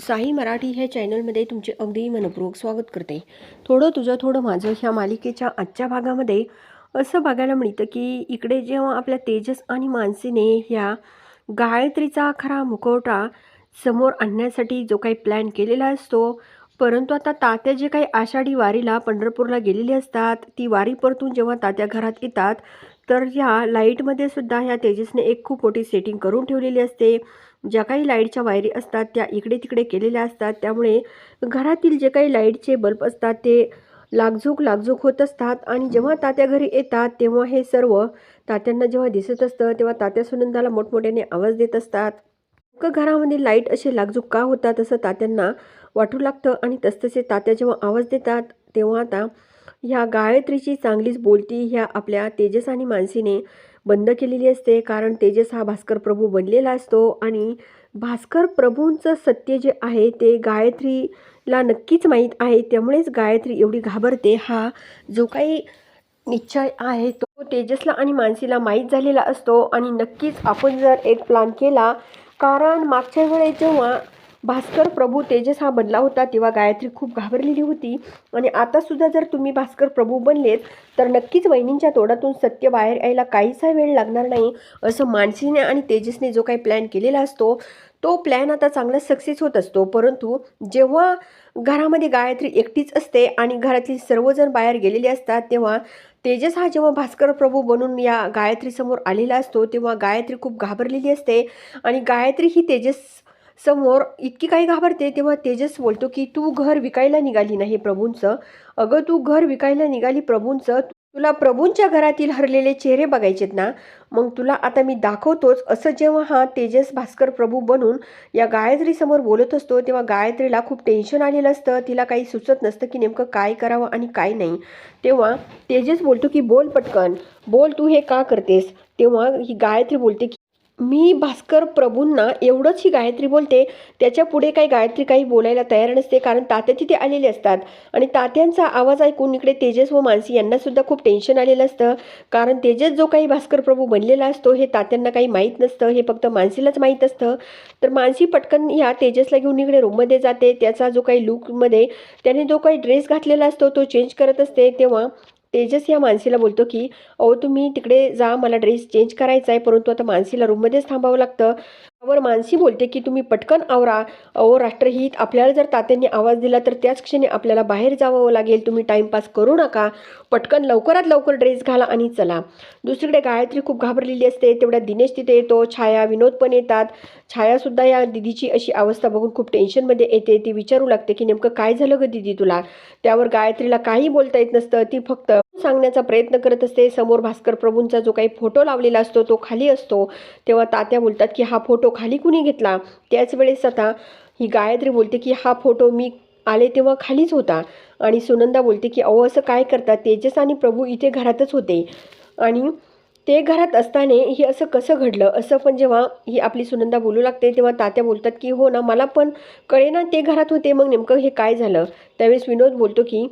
साई मराठी ह्या चॅनलमध्ये तुमचे अगदी मनपूर्वक स्वागत करते. थोडं तुझं थोडं माझं ह्या मालिकेच्या आजच्या भागामध्ये असं बघायला मिळतं की इकडे जेव्हा आपल्या तेजस आणि मानसीने ह्या गायत्रीचा खरा मुखवटा समोर आणण्यासाठी जो काही प्लॅन केलेला असतो परंतु आता तात्या जे काही आषाढी वारीला पंढरपूरला गेलेली असतात ती वारी परतून जेव्हा तात्या घरात येतात तर ह्या लाईटमध्ये सुद्धा ह्या तेजसने एक खूप मोठी सेटिंग करून ठेवलेली असते. ज्या काही लाईटच्या वायरी असतात त्या इकडे तिकडे केलेल्या असतात. त्यामुळे घरातील जे काही लाईटचे बल्ब असतात ते लागझूक लागझूक होत असतात. आणि जेव्हा तात्या घरी येतात तेव्हा हे सर्व तात्यांना जेव्हा दिसत असतं तेव्हा तात्या सुनंदाला मोठमोठ्याने आवाज देत असतात. घरामध्ये लाइट असे लागजूक का होतात असं तात्यांना वाटू लागतं. आणि तसतसे तात्या जेव्हा आवाज देतात तेव्हा आता ह्या गायत्रीची चांगलीच बोलती ह्या आपल्या तेजस आणि मानसीने बंद केलेली असते. कारण तेजस हा भास्कर प्रभू बनलेला असतो आणि भास्कर प्रभूंचं सत्य जे आहे ते गायत्रीला नक्कीच माहीत आहे. त्यामुळेच गायत्री एवढी घाबरते. हा जो काही निश्चय आहे तो तेजसला आणि मानसीला माहीत झालेला असतो. आणि नक्कीच आपण जर एक प्लॅन केला कारण मागच्या वेळेस जेव्हा भास्कर प्रभू तेजस हा बनला होता तेव्हा गायत्री खूप घाबरलेली होती. आणि आतासुद्धा जर तुम्ही भास्कर प्रभू बनलेत तर नक्कीच वहिनींच्या तोडातून सत्य बाहेर यायला काहीसा वेळ लागणार नाही असं मानसीने आणि तेजसने जो काही प्लॅन केलेला असतो तो प्लॅन आता चांगला सक्सेस होत असतो. परंतु जेव्हा घरामध्ये गायत्री एकटीच असते आणि घरातील सर्वजण बाहेर गेलेले असतात तेव्हा तेजस हा जेव्हा भास्कर प्रभू बनून या गायत्रीसमोर आलेला असतो तेव्हा गायत्री खूप घाबरलेली असते. आणि गायत्री ही तेजस समोर इतकी काही घाबरते तेव्हा तेजस बोलतो की तू घर विकायला निघाली नाही प्रभूंचं. अगं तू घर विकायला निघाली प्रभूंचं? तुला प्रभूंच्या घरातील हरलेले चेहरे बघायचेत ना? मग तुला आता मी दाखवतोच. असं जेव्हा हा तेजस भास्कर प्रभू बनून या गायत्रीसमोर बोलत असतो तेव्हा गायत्रीला खूप टेन्शन आलेलं असतं. तिला काही सुचत नसतं की नेमकं काय करावं आणि काय नाही. तेव्हा तेजस बोलतो की बोल पटकन. बोल तू हे का करतेस? तेव्हा ही गायत्री बोलते की मी भास्कर प्रभूंना एवढंच ही गायत्री बोलते त्याच्या पुढे काही गायत्री काही बोलायला तयार नसते कारण तात्या तिथे आलेले असतात. आणि तात्यांचा आवाज ऐकून इकडे तेजस व मानसी यांनासुद्धा खूप टेन्शन आलेलं असतं. कारण तेजस जो काही भास्कर प्रभू बनलेला असतो हे तात्यांना काही माहीत नसतं हे फक्त मानसीलाच माहीत असतं. तर मानसी पटकन या तेजसला घेऊन इकडे रूममध्ये जाते. त्याचा जो काही लुकमध्ये त्याने जो काही ड्रेस घातलेला असतो तो चेंज करत असते. तेव्हा तेजस या मानसीला बोलतो की अहो तुम्ही तिकडे जा मला ड्रेस चेंज करायचा आहे. परंतु आता मानसीला रूममध्येच थांबावं लागतं. त्यावर मानसी बोलते की तुम्ही पटकन आवरा. अहो राष्ट्रहित आपल्याला जर तात्यांनी आवाज दिला तर त्याच क्षणी आपल्याला बाहेर जावं लागेल. तुम्ही टाईमपास करू नका. पटकन लवकरात लवकर ड्रेस घाला आणि चला. दुसरीकडे गायत्री खूप घाबरलेली असते. तेवढ्या दिनेश तिथे येतो. छाया विनोद पण येतात. छायासुद्धा या दिदीची अशी अवस्था बघून खूप टेन्शनमध्ये येते. ती विचारू लागते की नेमकं काय झालं गं दिदी तुला? त्यावर गायत्रीला काही बोलता येत नसतं. ती फक्त सांगण्याचा प्रयत्न करत असते. समोर भास्कर प्रभूंचा जो काही फोटो लावलेला असतो तो खाली असतो. तेव्हा तात्या बोलतात की हा फोटो खाली कुणी घेतला? त्याच वेळेस आता ही गायत्री बोलते की हा फोटो मी आले तेव्हा खालीच होता. आणि सुनंदा बोलते की अहो असं काय करतात तेजस आणि प्रभू इथे घरातच होते. आणि ते घरात असताना हे असं कसं घडलं? असं पण जेव्हा ही आपली सुनंदा बोलू लागते तेव्हा तात्या बोलतात की हो ना मला पण कळेना ते घरात होते. मग नेमकं हे काय झालं? त्यावेळेस विनोद बोलतो की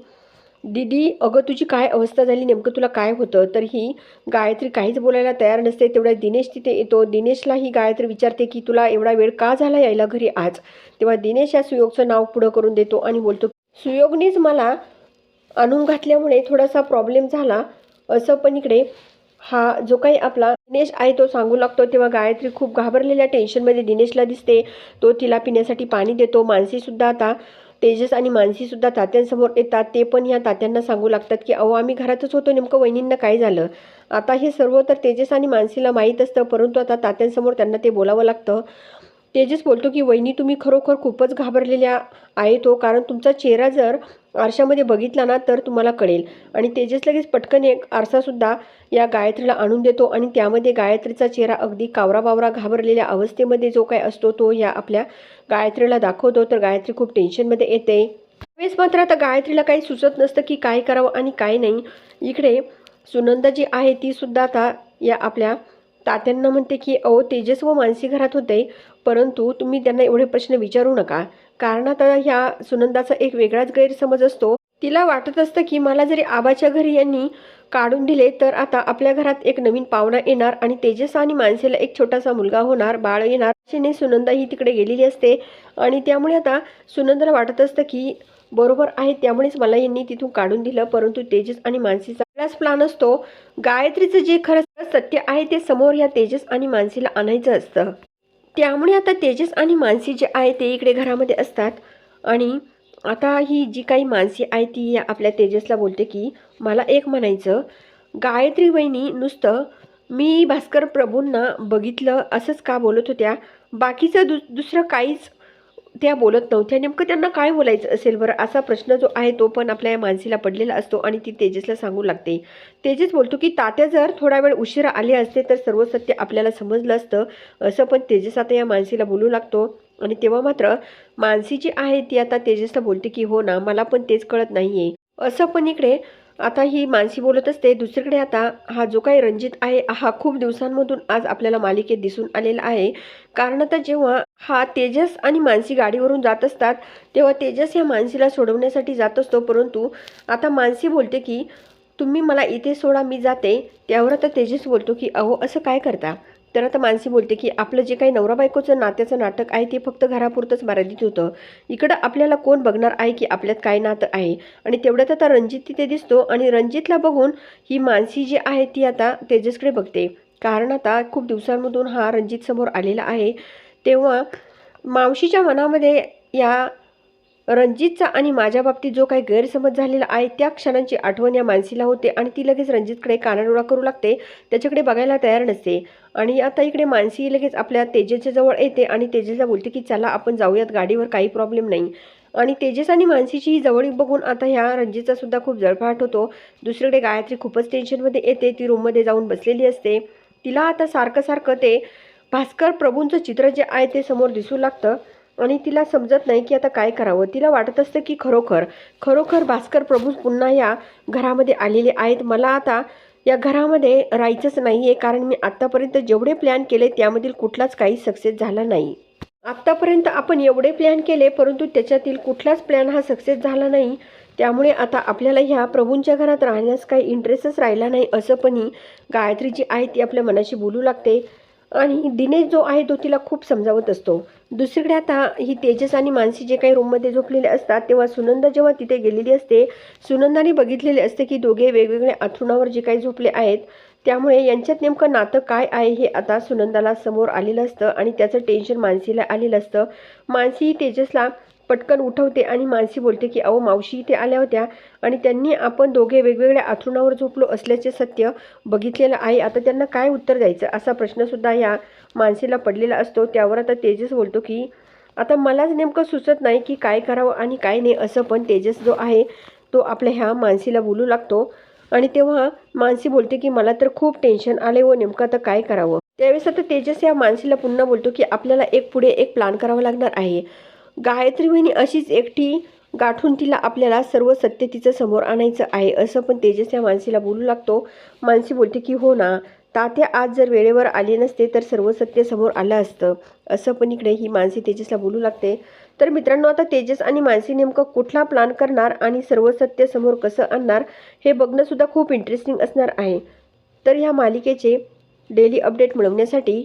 दीदी अगं तुझी काय अवस्था झाली? नेमकं तुला काय होतं? तर ही गायत्री काहीच बोलायला तयार नसते. तेवढ्या दिनेश तिथे येतो. दिनेशला ही गायत्री विचारते की तुला एवढा वेळ का झाला यायला घरी आज? तेव्हा दिनेश या सुयोगचं नाव पुढं करून देतो आणि बोलतो सुयोगनीच मला आणून घातल्यामुळे थोडासा प्रॉब्लेम झाला. असं पण इकडे हा जो काही आपला दिनेश आहे तो सांगू लागतो. तेव्हा गायत्री खूप घाबरलेल्या टेन्शनमध्ये दिनेशला दिसते. तो तिला पिण्यासाठी पाणी देतो. मानसीसुद्धा आता तेजस आणि मानसीसुद्धा तात्यांसमोर येतात. ते पण ह्या तात्यांना सांगू लागतात की अहो आम्ही घरातच होतो. नेमकं वहिनींना काय झालं? आता हे सर्व तर तेजस आणि मानसीला माहीत असतं परंतु आता तात्यांसमोर त्यांना ते बोलावं लागतं. तेजस बोलतो की वहिनी तुम्ही खरोखर खूपच घाबरलेल्या आहेत हो. कारण तुमचा चेहरा जर आरशामध्ये बघितला ना तर तुम्हाला कळेल. आणि तेजस लगेच पटकन एक आरसासुद्धा या गायत्रीला आणून देतो आणि त्यामध्ये गायत्रीचा चेहरा अगदी कावरा बावरा घाबरलेल्या अवस्थेमध्ये जो काय असतो तो या आपल्या गायत्रीला दाखवतो. तर गायत्री खूप टेन्शनमध्ये येते. त्यावेळेस मात्र आता गायत्रीला काही सुचत नसतं की काय करावं आणि काय नाही. इकडे सुनंदा जी आहे ती सुद्धा आता या आपल्या तात्यांना म्हणते की अहो तेजस व मानसी घरात होते परंतु तुम्ही त्यांना एवढे प्रश्न विचारू नका. कारण आता ह्या सुनंदाचा एक वेगळाच गैरसमज असतो. तिला वाटत असतं की मला जरी आबाच्या घरी यांनी काढून दिले तर आता आपल्या घरात एक नवीन पाहुणा येणार आणि तेजस आणि माणसेला एक छोटासा मुलगा होणार बाळ येणार. अशाने सुनंदा ही तिकडे गेलेली असते आणि त्यामुळे आता सुनंदाला वाटत असतं की बरोबर आहे त्यामुळेच मला यांनी तिथून काढून दिलं. परंतु तेजस आणि मानसीचा आपलाच प्लान असतो. गायत्रीचं जे खरं सत्य आहे ते समोर या तेजस आणि मानसीला आणायचं असतं. त्यामुळे आता तेजस आणि मानसी जे आहे ते इकडे घरामध्ये असतात. आणि आता ही जी काही मानसी आहे ती आपल्या तेजसला बोलते की मला एक म्हणायचं. गायत्री वहिनी नुसतं मी भास्कर प्रभूंना बघितलं असंच का बोलत होत्या? बाकीचं दु दुसरं काहीच त्या बोलत नव्हत्या. नेमकं त्यांना काय बोलायचं असेल बरं? असा प्रश्न जो आहे तो पण आपल्या या मानसीला पडलेला असतो आणि ती तेजसला सांगू लागते. तेजस बोलतो की तात्या जर थोडा वेळ उशिरा आले असते तर सर्व सत्य आपल्याला समजलं असतं. असं पण तेजस आता या मानसीला बोलू लागतो. आणि तेव्हा मात्र मानसी जी आहे ती आता तेजसला बोलते की हो ना मला पण तेच कळत नाही आहे असं पण इकडे आता ही मानसी बोलत असते दुसरीकडे आता हा जो काही रणजित आहे हा खूप दिवसांमधून आज आपल्याला मालिकेत दिसून आलेला आहे. कारण आता जेव्हा हा तेजस आणि मानसी गाडीवरून जात असतात तेव्हा तेजस या मानसीला सोडवण्यासाठी जात असतो. परंतु आता मानसी बोलते की तुम्ही मला इथे सोडा मी जाते. त्यावर आता तेजस बोलतो की अहो असं काय करता? तर आता मानसी बोलते की आपलं जे काही नवरा बायकोचं नात्याचं नाटक आहे ते फक्त घरापुरतंच मर्यादित होतं. इकडं आपल्याला कोण बघणार आहे की आपल्यात काय नातं आहे? आणि तेवढ्यात आता रणजित तिथे दिसतो आणि रणजितला बघून ही मानसी जी आहे ती आता तेजसकडे बघते. कारण आता खूप दिवसांमधून हा रणजित समोर आलेला आहे. तेव्हा मावशीच्या मनामध्ये या रणजितचा आणि माझ्या बाबतीत जो काही गैरसमज झालेला आहे त्या क्षणांची आठवण या मानसीला होते आणि ती लगेच रणजितकडे कानाडोळा करू लागते. त्याच्याकडे बघायला तयार नसते. आणि आता इकडे मानसी लगेच आपल्या तेजेच्या जवळ येते आणि तेजेला बोलते की चला आपण जाऊयात गाडीवर काही प्रॉब्लेम नाही. आणि तेजस आणि मानसीची ही जवळीक बघून आता ह्या रणजितचा सुद्धा खूप जळफाट होतो. दुसरीकडे गायत्री खूपच टेन्शनमध्ये येते. ती रूममध्ये जाऊन बसलेली असते. तिला आता सारखं सारखं ते भास्कर प्रभूंचं चित्र जे आहे ते समोर दिसू लागतं. आणि तिला समजत नाही की आता काय करावं. तिला वाटत असतं की खरोखर खरोखर भास्कर प्रभू पुन्हा या घरामध्ये आलेले आहेत. मला आता या घरामध्ये राहायचंच नाही आहे कारण मी आत्तापर्यंत जेवढे प्लॅन केले त्यामधील कुठलाच काही सक्सेस झाला नाही. आत्तापर्यंत आपण एवढे प्लॅन केले परंतु त्याच्यातील कुठलाच प्लॅन हा सक्सेस झाला नाही. त्यामुळे आता आपल्याला ह्या प्रभूंच्या घरात राहण्यास काही इंटरेस्टच राहिला नाही असं पण ही गायत्री जी आहे ती आपल्या मनाशी बोलू लागते. आणि दिनेश जो आहे तो तिला खूप समजावत असतो. दुसरीकडे आता ही तेजस आणि मानसी जे काही रूममध्ये झोपलेले असतात तेव्हा सुनंदा जेव्हा तिथे गेलेली असते सुनंदाने बघितलेले असते की दोघे वेगवेगळ्या अथरुणावर जे काही झोपले आहेत त्यामुळे यांच्यात नेमकं नातं काय आहे हे आता सुनंदाला समोर आलेलं असतं आणि त्याचं टेन्शन मानसीला आलेलं असतं. मानसी ही तेजसला पटकन उठवते आणि मानसी बोलते की अहो मावशी इथे आल्या होत्या आणि त्यांनी आपण दोघे वेगवेगळ्या आथरुणावर झोपलो असल्याचे सत्य बघितलेलं आहे. आता त्यांना काय उत्तर द्यायचं? असा प्रश्नसुद्धा या मानसीला पडलेला असतो. त्यावर आता तेजस बोलतो की आता मलाच नेमकं सुचत नाही की काय करावं आणि काय नाही असं पण तेजस जो आहे तो आपल्या ह्या मानसीला बोलू लागतो. आणि तेव्हा मानसी बोलते की मला तर खूप टेन्शन आले व हो, नेमकं आता काय करावं? त्यावेळेस आता तेजस या मानसीला पुन्हा बोलतो की आपल्याला एक पुढे एक प्लान करावा लागणार आहे. गायत्री वहिनी अशीच एकटी गाठून तिला आपल्याला सर्व सत्य तिचं समोर आणायचं आहे असं पण तेजस या मानसीला बोलू लागतो. मानसी बोलते की हो ना तात्या आज जर वेळेवर आले नसते तर सर्व सत्य समोर आलं असतं. असं पण इकडे ही मानसी तेजसला बोलू लागते. तर मित्रांनो आता तेजस आणि मानसी नेमकं कुठला प्लान करणार आणि सर्व सत्य समोर कसं आणणार हे बघणंसुद्धा खूप इंटरेस्टिंग असणार आहे. तर ह्या मालिकेचे डेली अपडेट मिळवण्यासाठी